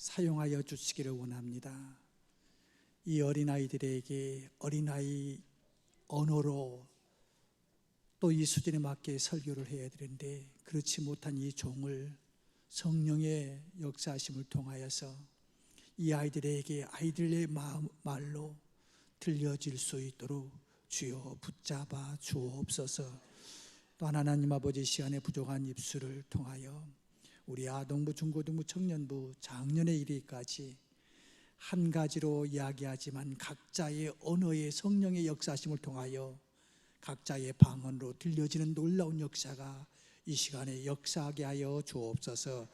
사용하여 주시기를 원합니다. 이 어린아이들에게 어린아이 언어로 또 이 수준에 맞게 설교를 해야 되는데 그렇지 못한 이 종을 성령의 역사하심을 통하여서 이 아이들에게 아이들의 마음, 말로 들려질 수 있도록 주여 붙잡아 주옵소서 또 하나님 아버지 시간에 부족한 입술을 통하여 우리 아동부 중고등부 청년부 작년에 이르기까지 한 가지로 이야기하지만 각자의 언어의 성령의 역사심을 통하여 각자의 방언으로 들려지는 놀라운 역사가 이 시간에 역사하게 하여 주옵소서.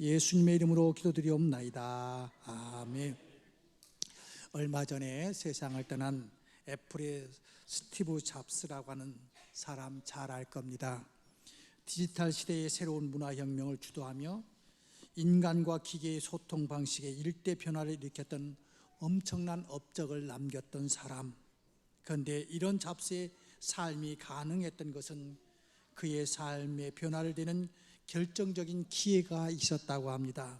예수님의 이름으로 기도드리옵나이다. 아멘. 얼마 전에 세상을 떠난 애플의 스티브 잡스라고 하는 사람 잘 알 겁니다 디지털 시대의 새로운 문화혁명을 주도하며 인간과 기계의 소통 방식에 일대 변화를 일으켰던 엄청난 업적을 남겼던 사람. 그런데 이런 잡스의 삶이 가능했던 것은 그의 삶의 변화를 되는 결정적인 기회가 있었다고 합니다.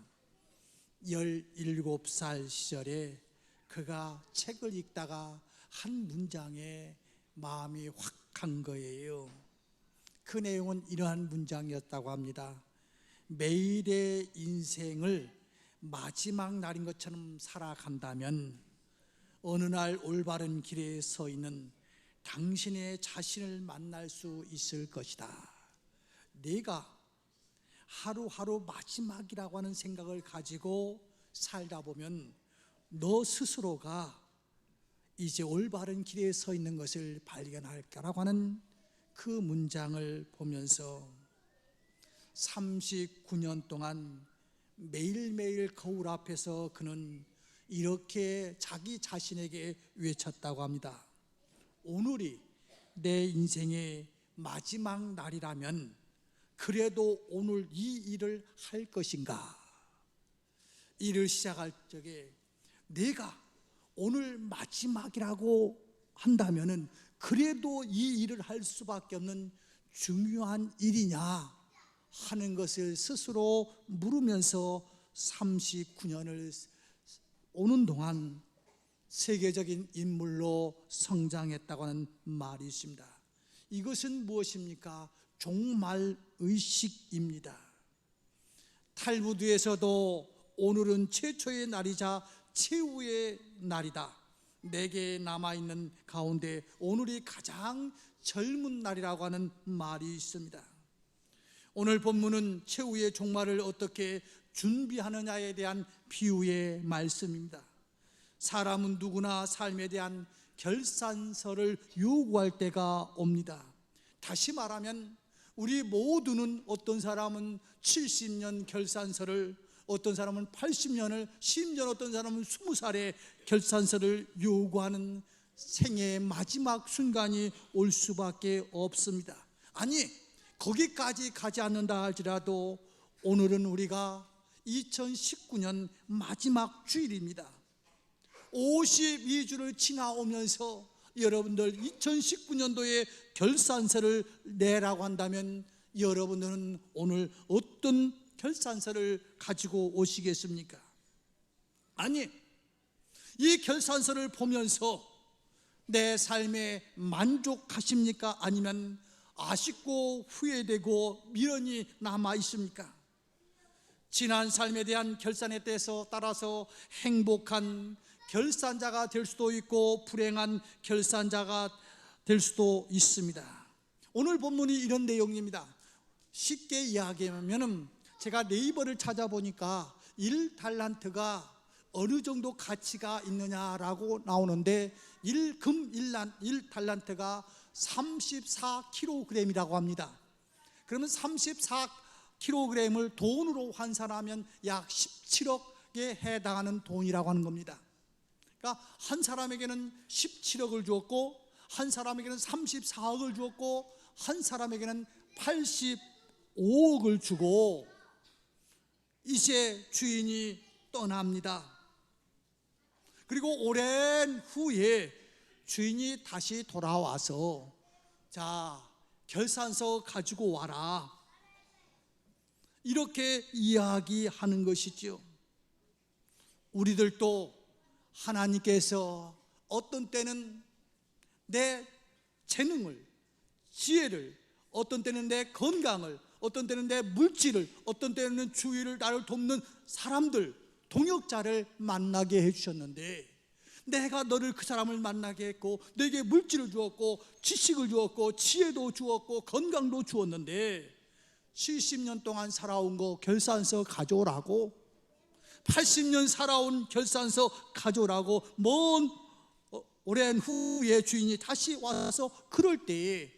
17살 시절에 그가 책을 읽다가 한 문장에 마음이 확 간 거예요. 그 내용은 이러한 문장이었다고 합니다. 매일의 인생을 마지막 날인 것처럼 살아간다면 어느 날 올바른 길에 서 있는 당신의 자신을 만날 수 있을 것이다. 내가 하루하루 마지막이라고 하는 생각을 가지고 살다 보면 너 스스로가 이제 올바른 길에 서 있는 것을 발견할 거라고 하는 그 문장을 보면서 39년 동안 매일매일 거울 앞에서 그는 이렇게 자기 자신에게 외쳤다고 합니다. 오늘이 내 인생의 마지막 날이라면 그래도 오늘 이 일을 할 것인가? 일을 시작할 적에 내가 오늘 마지막이라고 한다면은 그래도 이 일을 할 수밖에 없는 중요한 일이냐 하는 것을 스스로 물으면서 39년을 오는 동안 세계적인 인물로 성장했다고 하는 말이 있습니다. 이것은 무엇입니까? 종말 의식입니다. 탈무드에서도 오늘은 최초의 날이자 최후의 날이다. 내게 남아 있는 가운데 오늘이 가장 젊은 날이라고 하는 말이 있습니다. 오늘 본문은 최후의 종말을 어떻게 준비하느냐에 대한 비유의 말씀입니다. 사람은 누구나 삶에 대한 결산서를 요구할 때가 옵니다. 다시 말하면 우리 모두는 어떤 사람은 70년 결산서를 어떤 사람은 80년을 10년 어떤 사람은 20살에 결산서를 요구하는 생애의 마지막 순간이 올 수밖에 없습니다. 아니 거기까지 가지 않는다 할지라도 오늘은 우리가 2019년 마지막 주일입니다. 52주를 지나오면서 여러분들 2019년도에 결산서를 내라고 한다면 여러분들은 오늘 어떤 결산서를 가지고 오시겠습니까? 아니, 이 결산서를 보면서 내 삶에 만족하십니까? 아니면 아쉽고 후회되고 미련이 남아 있습니까? 지난 삶에 대한 결산에 대해서 따라서 행복한 결산자가 될 수도 있고 불행한 결산자가 될 수도 있습니다. 오늘 본문이 이런 내용입니다. 쉽게 이야기하면은 제가 네이버를 찾아보니까 1달란트가 어느 정도 가치가 있느냐라고 나오는데 1금 1란 1달란트가 34kg이라고 합니다. 그러면 34kg을 돈으로 환산하면 약 17억에 해당하는 돈이라고 하는 겁니다. 그러니까 한 사람에게는 17억을 주었고 한 사람에게는 34억을 주었고 한 사람에게는 85억을 주고 이제 주인이 떠납니다. 그리고 오랜 후에 주인이 다시 돌아와서 자 결산서 가지고 와라 이렇게 이야기하는 것이지요. 우리들도 하나님께서 어떤 때는 내 재능을, 지혜를, 어떤 때는 내 건강을, 어떤 때는 내 물질을, 어떤 때는 주위를 나를 돕는 사람들, 동역자를 만나게 해주셨는데, 내가 너를 그 사람을 만나게 했고, 내게 물질을 주었고, 지식을 주었고, 지혜도 주었고, 건강도 주었는데, 70년 동안 살아온 거 결산서 가져오라고, 80년 살아온 결산서 가져오라고, 먼 어, 오랜 후에 주인이 다시 와서 그럴 때에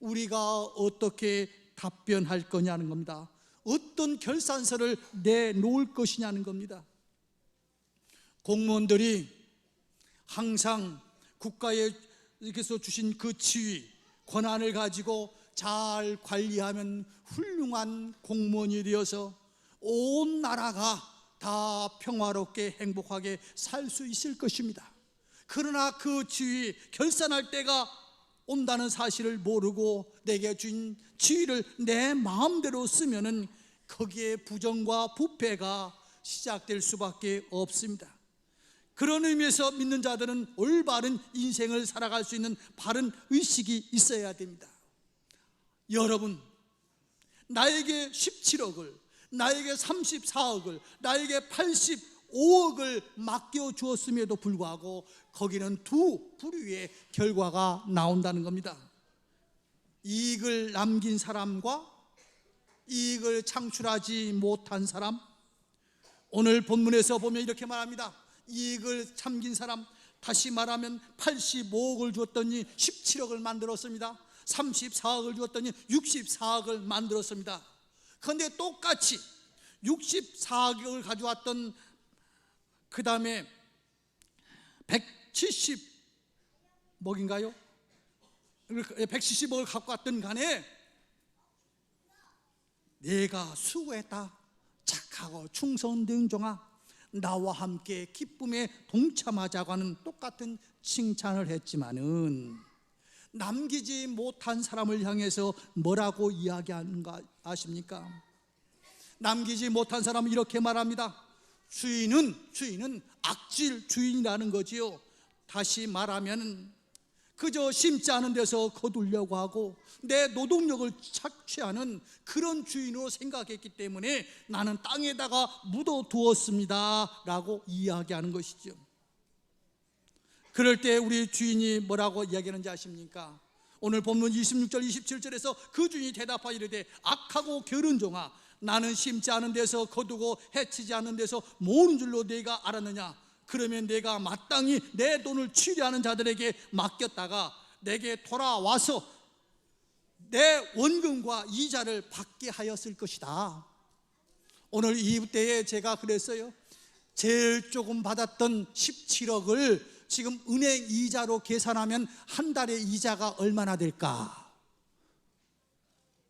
우리가 어떻게 답변할 거냐는 겁니다. 어떤 결산서를 내놓을 것이냐는 겁니다. 공무원들이 항상 국가에서 주신 그 지위, 권한을 가지고 잘 관리하면 훌륭한 공무원이 되어서 온 나라가 다 평화롭게 행복하게 살 수 있을 것입니다. 그러나 그 지위 결산할 때가 온다는 사실을 모르고 내게 준 지위를 내 마음대로 쓰면은 거기에 부정과 부패가 시작될 수밖에 없습니다. 그런 의미에서 믿는 자들은 올바른 인생을 살아갈 수 있는 바른 의식이 있어야 됩니다. 여러분, 나에게 17억을, 나에게 34억을, 나에게 85억을 맡겨 주었음에도 불구하고 거기는 두 부류의 결과가 나온다는 겁니다. 이익을 남긴 사람과 이익을 창출하지 못한 사람. 오늘 본문에서 보면 이렇게 말합니다. 이익을 참긴 사람, 다시 말하면 85억을 주었더니 17억을 만들었습니다. 34억을 주었더니 64억을 만들었습니다. 그런데 똑같이 64억을 가져왔던 그 다음에 170 먹인가요? 170억을 갖고 왔던 간에 내가 수고했다 착하고 충성 능종아 나와 함께 기쁨에 동참하자고 하는 똑같은 칭찬을 했지만은 남기지 못한 사람을 향해서 뭐라고 이야기하는가 아십니까? 남기지 못한 사람은 이렇게 말합니다. 주인은 주인은 악질 주인이라는 거지요. 다시 말하면 그저 심지 않은 데서 거두려고 하고 내 노동력을 착취하는 그런 주인으로 생각했기 때문에 나는 땅에다가 묻어 두었습니다. 라고 이야기하는 것이죠. 그럴 때 우리 주인이 뭐라고 이야기하는지 아십니까? 오늘 본문 26절 27절에서 그 주인이 대답하여 이르되 악하고 게으른 종아 나는 심지 않은 데서 거두고 해치지 않는 데서 모으는 줄로 내가 알았느냐? 그러면 내가 마땅히 내 돈을 취리하는 자들에게 맡겼다가 내게 돌아와서 내 원금과 이자를 받게 하였을 것이다. 오늘 이때에 제가 그랬어요. 제일 조금 받았던 17억을 지금 은행 이자로 계산하면 한 달에 이자가 얼마나 될까?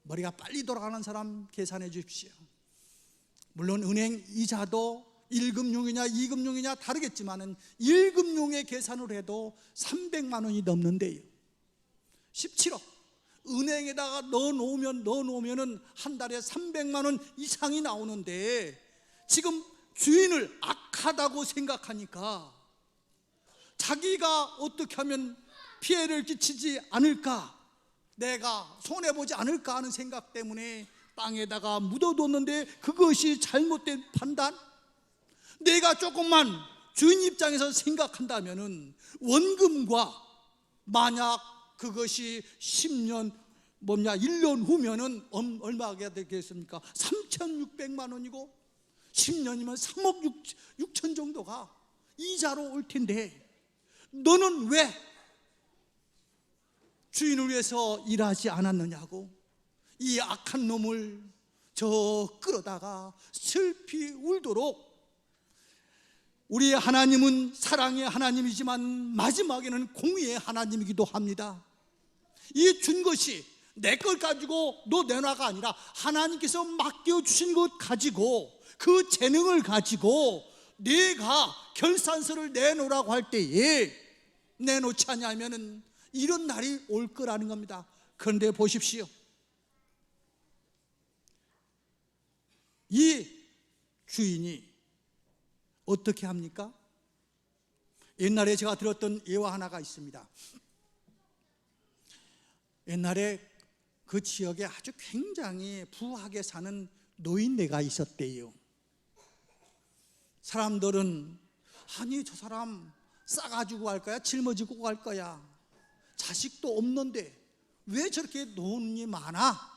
머리가 빨리 돌아가는 사람 계산해 주십시오. 물론 은행 이자도 1금융이냐 2금융이냐 다르겠지만은 1금융의 계산을 해도 300만 원이 넘는데요. 17억. 은행에다가 넣어 놓으면 넣어 놓으면은 한 달에 300만 원 이상이 나오는데 지금 주인을 악하다고 생각하니까 자기가 어떻게 하면 피해를 끼치지 않을까 내가 손해보지 않을까 하는 생각 때문에 땅에다가 묻어뒀는데 그것이 잘못된 판단? 내가 조금만 주인 입장에서 생각한다면 원금과 만약 그것이 10년 뭐냐 1년 후면은 얼- 얼마가 되겠습니까? 3,600만 원이고 10년이면 3억 6, 6천 정도가 이자로 올 텐데 너는 왜 주인을 위해서 일하지 않았느냐고 이 악한 놈을 저 끌어다가 슬피 울도록 우리 하나님은 사랑의 하나님이지만 마지막에는 공의의 하나님이기도 합니다. 이 준 것이 내 걸 가지고 너 내놔가 아니라 하나님께서 맡겨 주신 것 가지고 그 재능을 가지고 내가 결산서를 내놓으라고 할 때에 내놓지 않냐면은 이런 날이 올 거라는 겁니다. 그런데 보십시오. 이 주인이 어떻게 합니까? 옛날에 제가 들었던 예화 하나가 있습니다. 옛날에 그 지역에 아주 굉장히 부하게 사는 노인네가 있었대요. 사람들은 아니 저 사람 싸가지고 갈 거야 짊어지고 갈 거야 자식도 없는데 왜 저렇게 돈이 많아?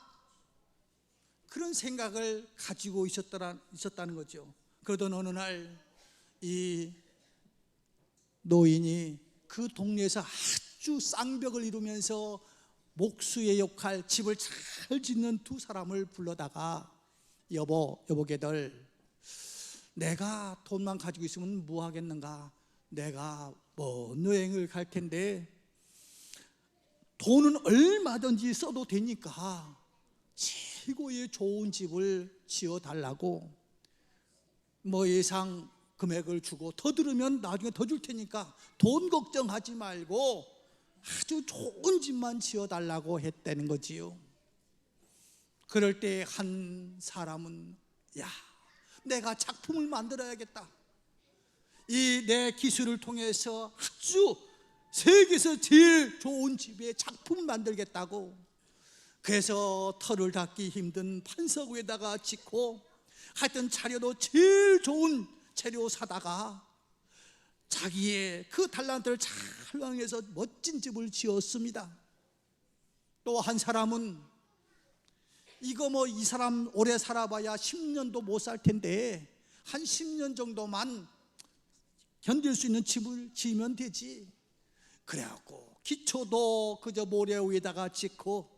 그런 생각을 가지고 있었더라, 있었다는 거죠. 그러던 어느 날 이 노인이 그 동네에서 아주 쌍벽을 이루면서 목수의 역할, 집을 잘 짓는 두 사람을 불러다가 여보, 여보게들 내가 돈만 가지고 있으면 뭐 하겠는가? 내가 먼 여행을 갈 텐데 돈은 얼마든지 써도 되니까 최고의 좋은 집을 지어 달라고 뭐 예상 금액을 주고 더 들으면 나중에 더 줄 테니까 돈 걱정하지 말고 아주 좋은 집만 지어 달라고 했다는 거지요. 그럴 때 한 사람은 야, 내가 작품을 만들어야겠다. 이 내 기술을 통해서 아주 세계에서 제일 좋은 집에 작품을 만들겠다고 그래서 털을 닦기 힘든 판석 위에다가 짓고 하여튼 자료도 제일 좋은 재료 사다가 자기의 그 달란트를 잘 활용해서 멋진 집을 지었습니다. 또 한 사람은 이거 뭐 이 사람 오래 살아봐야 10년도 못 살 텐데 한 10년 정도만 견딜 수 있는 집을 지으면 되지. 그래갖고 기초도 그저 모래 위에다가 짓고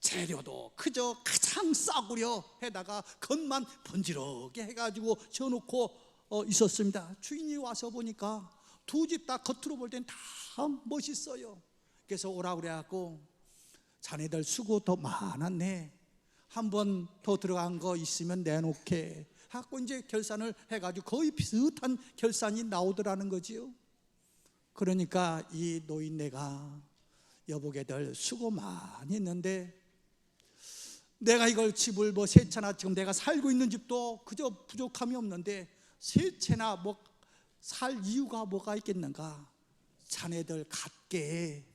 재료도 그저 가장 싸구려 해다가 겉만 번지르게 해가지고 지어놓고 어, 있었습니다. 주인이 와서 보니까 두 집 다 겉으로 볼 땐 다 멋있어요. 그래서 오라 그래갖고 자네들 수고 더 많았네. 한 번 더 들어간 거 있으면 내놓게. 하고 이제 결산을 해가지고 거의 비슷한 결산이 나오더라는 거지요. 그러니까 이 노인네가 여보게들 수고 많이 했는데 내가 이걸 집을 뭐세 채나 지금 내가 살고 있는 집도 그저 부족함이 없는데 세 채나 뭐 살 이유가 뭐가 있겠는가? 자네들 갖게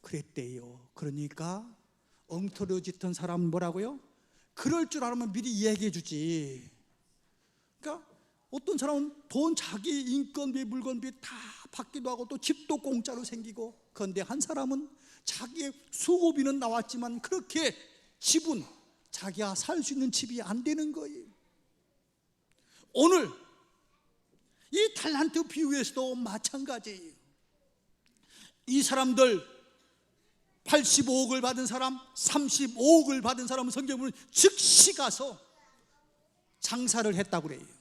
그랬대요. 그러니까 엉터리 짙은 사람 뭐라고요? 그럴 줄 알면 미리 얘기해 주지. 어떤 사람은 돈 자기 인건비 물건비 다 받기도 하고 또 집도 공짜로 생기고 그런데 한 사람은 자기의 수고비는 나왔지만 그렇게 집은 자기가 살 수 있는 집이 안 되는 거예요. 오늘 이 달란트 비유에서도 마찬가지예요. 이 사람들 85억을 받은 사람, 35억을 받은 사람은 성경을 즉시 가서 장사를 했다고 그래요.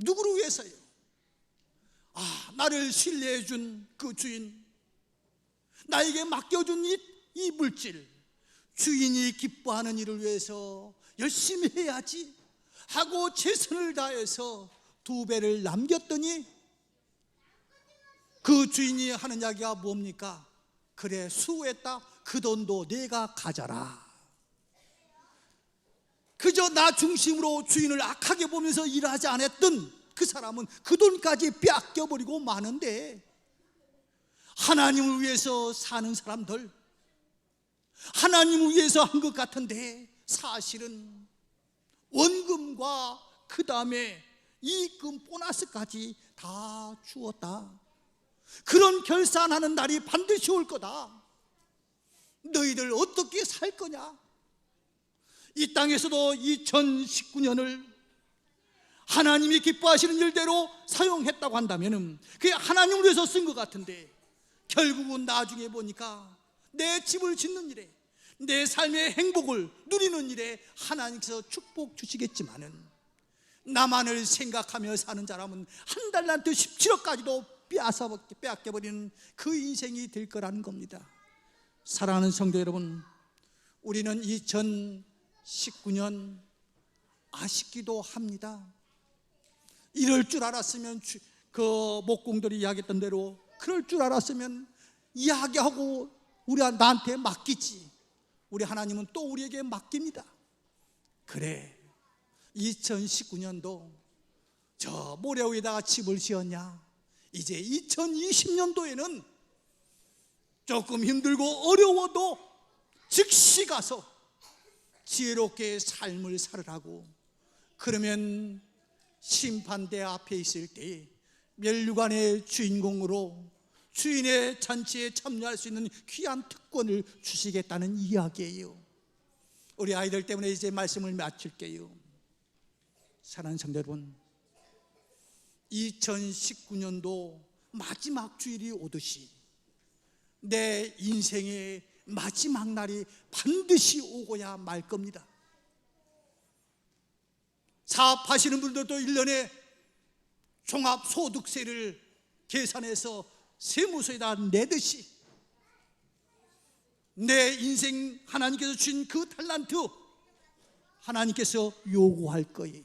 누구를 위해서요? 아, 나를 신뢰해 준 그 주인, 나에게 맡겨준 이, 이 물질, 주인이 기뻐하는 일을 위해서 열심히 해야지 하고 최선을 다해서 두 배를 남겼더니 그 주인이 하는 이야기가 뭡니까? 그래 수고했다 그 돈도 내가 가져라 그저 나 중심으로 주인을 악하게 보면서 일하지 않았던 그 사람은 그 돈까지 빼앗겨버리고 마는데 하나님을 위해서 사는 사람들 하나님을 위해서 한 것 같은데 사실은 원금과 그 다음에 이금 보너스까지 다 주었다. 그런 결산하는 날이 반드시 올 거다. 너희들 어떻게 살 거냐 이 땅에서도 2019년을 하나님이 기뻐하시는 일대로 사용했다고 한다면 그게 하나님을 위해서 쓴 것 같은데 결국은 나중에 보니까 내 집을 짓는 일에 내 삶의 행복을 누리는 일에 하나님께서 축복 주시겠지만은 나만을 생각하며 사는 사람은 한 달란트 17억까지도 빼앗아 빼앗겨버리는 그 인생이 될 거라는 겁니다. 사랑하는 성도 여러분, 우리는 2019년 아쉽기도 합니다. 이럴 줄 알았으면 주- 그 목공들이 이야기했던 대로 그럴 줄 알았으면 이야기하고 우리 나한테 맡기지. 우리 하나님은 또 우리에게 맡깁니다. 그래. 2019년도 저 모래 위에다가 집을 지었냐? 이제 2020년도에는 조금 힘들고 어려워도 즉시 가서 지혜롭게 삶을 살으라고 그러면 심판대 앞에 있을 때 멸류관의 주인공으로 주인의 잔치에 참여할 수 있는 귀한 특권을 주시겠다는 이야기예요. 우리 아이들 때문에 이제 말씀을 마칠게요. 사랑하는 성도 여러분, 2019년도 마지막 주일이 오듯이 내 인생의 마지막 날이 반드시 오고야 말 겁니다. 사업하시는 분들도 1년에 종합소득세를 계산해서 세무서에다 내듯이 내 인생 하나님께서 주신 그 탈란트 하나님께서 요구할 거예요.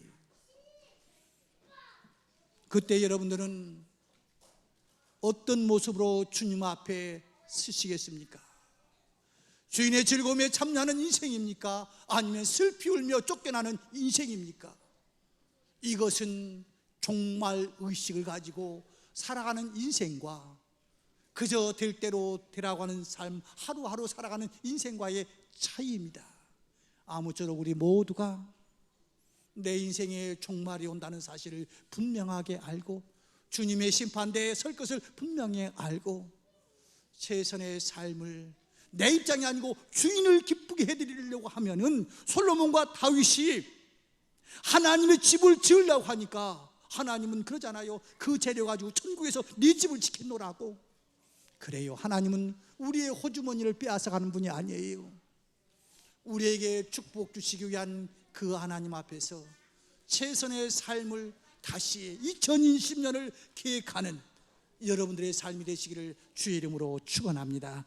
그때 여러분들은 어떤 모습으로 주님 앞에 서시겠습니까? 주인의 즐거움에 참여하는 인생입니까? 아니면 슬피 울며 쫓겨나는 인생입니까? 이것은 종말 의식을 가지고 살아가는 인생과 그저 될 대로 되라고 하는 삶 하루하루 살아가는 인생과의 차이입니다. 아무쪼록 우리 모두가 내 인생의 종말이 온다는 사실을 분명하게 알고 주님의 심판대에 설 것을 분명히 알고 최선의 삶을 내 입장이 아니고 주인을 기쁘게 해드리려고 하면은 솔로몬과 다윗이 하나님의 집을 지으려고 하니까 하나님은 그러잖아요. 그 재료 가지고 천국에서 네 집을 지켜놓으라고. 그래요. 하나님은 우리의 호주머니를 빼앗아 가는 분이 아니에요. 우리에게 축복 주시기 위한 그 하나님 앞에서 최선의 삶을 다시 2020년을 계획하는 여러분들의 삶이 되시기를 주의 이름으로 축원합니다.